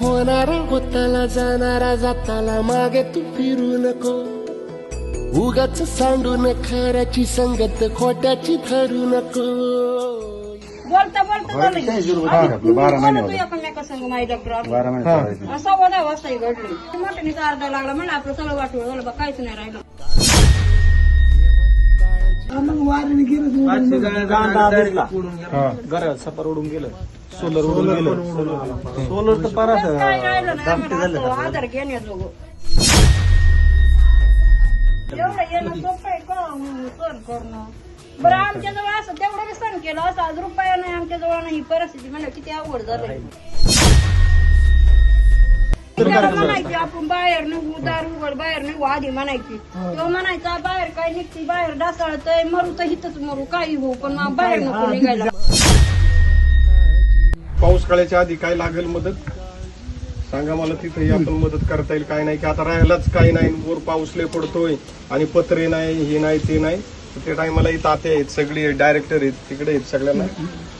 होणारा होताला जाणारा जाताला मागे तू फिरू नको. उगाच सांडून खऱ्याची संगत खोट्याची धरू नको. बोलता बोलता झालं बारा महिने होते. एकमेका संग माई डॉक्टर बारा महिने चालायचं. सव्वा दहा वाजता ही घडली. मोठ्याने अर्धा लागला म्हणलं आपलं सगळं वाटवलं झालं बा काहीच नाही राहिलं. घरात सपार उडून गेलं. सोलर उडून गेलं. सोलर तर पारा काय राहिलं नाही आम्हाला असं आधार घेण्याजोगं एवढं येणं सोपं आहे का? म्हणून सण करणं. बरं आमच्या जवळ असं तेवढं बी सण केलं असं आज रुपया नाही आमच्या जवळ नाही. ही परिस्थिती म्हणजे किती अवघड झालंय त्याला म्हणायची आपण बाहेर निघू दार उघड बाहेर निघू आधी म्हणायची तो म्हणायचा बाहेर काय निघती बाहेर डासाळतय मरू तर हिथच मरू काही होऊ पण मग बाहेर नको निघायला. पाऊस काळाच्या आधी काय लागेल मदत? सांगा मला तिथेही आपण मदत करता येईल काय नाही की आता राहायलाच काही नाही वर पाऊस लय पडतोय आणि पत्रे नाही हे नाही ते नाही. तर त्या टायमाला इथं आते आहेत सगळी डायरेक्टर आहेत तिकडे आहेत सगळ्यांना.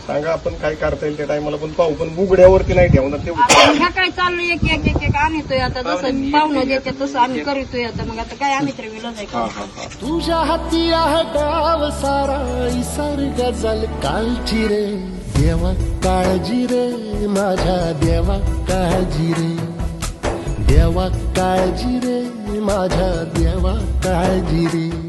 सांगा आपण काय करता येईल त्या टायमाला पण पाहू पण बुगड्यावरती नाही ठेवणार ते आपण ह्या काय चाललंय एक एक एक एक आणतोय आता जसं पाहुणं देते तसं आम्ही करतोय आता. मग आता काय आम्ही तर हा हा हा. तुझ्या हाती आहे डाव सारा इसार गजल कालची रे. देवा काळजी रे माझ्या देवा काळजी रे. देवा काळजी रे माझ्या देवा काळजी रे.